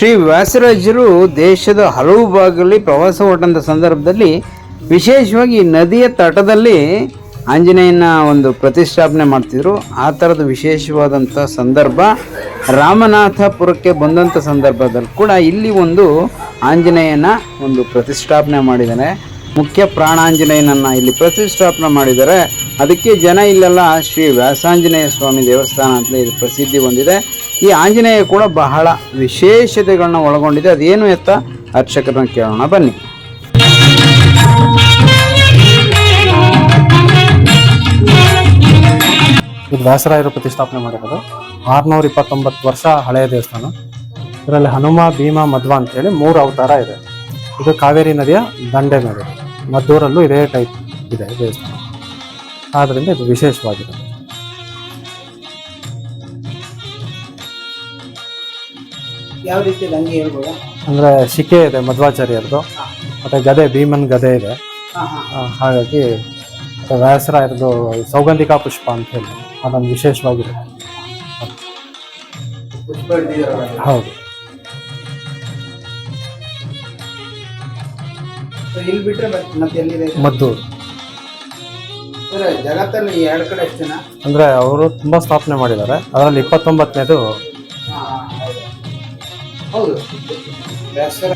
ಶ್ರೀ ವ್ಯಾಸರಾಜರು ದೇಶದ ಹಲವು ಭಾಗಗಳಲ್ಲಿ ಪ್ರವಾಸ ಹೊರಟಂಥ ಸಂದರ್ಭದಲ್ಲಿ ವಿಶೇಷವಾಗಿ ನದಿಯ ತಟದಲ್ಲಿ ಆಂಜನೇಯನ ಒಂದು ಪ್ರತಿಷ್ಠಾಪನೆ ಮಾಡ್ತಿದ್ರು. ಆ ಥರದ ವಿಶೇಷವಾದಂಥ ಸಂದರ್ಭ ರಾಮನಾಥಪುರಕ್ಕೆ ಬಂದಂಥ ಸಂದರ್ಭದಲ್ಲಿ ಕೂಡ ಇಲ್ಲಿ ಒಂದು ಆಂಜನೇಯನ ಒಂದು ಪ್ರತಿಷ್ಠಾಪನೆ ಮಾಡಿದ್ದಾರೆ. ಮುಖ್ಯ ಪ್ರಾಣಾಂಜನೇಯನನ್ನು ಇಲ್ಲಿ ಪ್ರತಿಷ್ಠಾಪನೆ ಮಾಡಿದ್ದಾರೆ. ಅದಕ್ಕೆ ಜನ ಇಲ್ಲೆಲ್ಲ ಶ್ರೀ ವ್ಯಾಸಾಂಜನೇಯ ಸ್ವಾಮಿ ದೇವಸ್ಥಾನ ಅಂತಲೇ ಇದು ಪ್ರಸಿದ್ಧಿ ಹೊಂದಿದೆ. ಈ ಆಂಜನೇಯ ಕೂಡ ಬಹಳ ವಿಶೇಷತೆಗಳನ್ನ ಒಳಗೊಂಡಿದೆ. ಅದೇನು ಎತ್ತ? ಅರ್ಚಕರನ್ನ ಕೇಳೋಣ. ಬನ್ನಿ. ಇದು ವ್ಯಾಸರಾಯರು ಪ್ರತಿಷ್ಠಾಪನೆ ಮಾಡಿರೋದು. ಆರ್ನೂರ ಇಪ್ಪತ್ತೊಂಬತ್ತು ವರ್ಷ ಹಳೆಯ ದೇವಸ್ಥಾನ. ಇದರಲ್ಲಿ ಹನುಮ, ಭೀಮ, ಮಧ್ವ ಅಂತೇಳಿ ಮೂರು ಅವತಾರ ಇದೆ. ಇದು ಕಾವೇರಿ ನದಿಯ ದಂಡೆ ಮೇಲೆ. ಮದ್ದೂರಲ್ಲೂ ಇದೇ ಟೈಪ್ ಇದೆ ದೇವಸ್ಥಾನ. ಆದ್ದರಿಂದ ಇದು ವಿಶೇಷವಾಗಿದೆ. ಯಾವ ರೀತಿ ಹಂಗೆ ಹೇಳ್ಬೋದಾ? ಅಂದರೆ ಶಿಕೆ ಇದೆ ಮಧ್ವಾಚಾರ್ಯರದು. ಮತ್ತು ಗದೆ ಭೀಮನ್ ಗದೆ ಇದೆ. ಆ, ಹಾಗಾಗಿ ಮತ್ತೆ ವ್ಯಾಸರಾಯರದು ಸೌಗಂಧಿಕಾ ಪುಷ್ಪ ಅಂತ ಹೇಳಿ. ಅದೊಂದು ವಿಶೇಷವಾಗಿದೆ ಪುಷ್ಪ. ಹೌದು. So ಇಲ್ಲಿ ಬಿಟ್ರೆ ಮತ್- ಮತ್ತೆ ಎಲ್ಲಿದೆ? ಮದ್ದೂರು. ಸರ್ ಜಗತ್ತಲ್ಲಿ ಎರಡು ಕಡೆ ಅಂದರೆ ಅವರು ತುಂಬ ಸ್ಥಾಪನೆ ಮಾಡಿದ್ದಾರೆ. ಅದರಲ್ಲಿ ಇಪ್ಪತ್ತೊಂಬತ್ತನೇದು ಹೌದು. ವ್ಯಾಸರ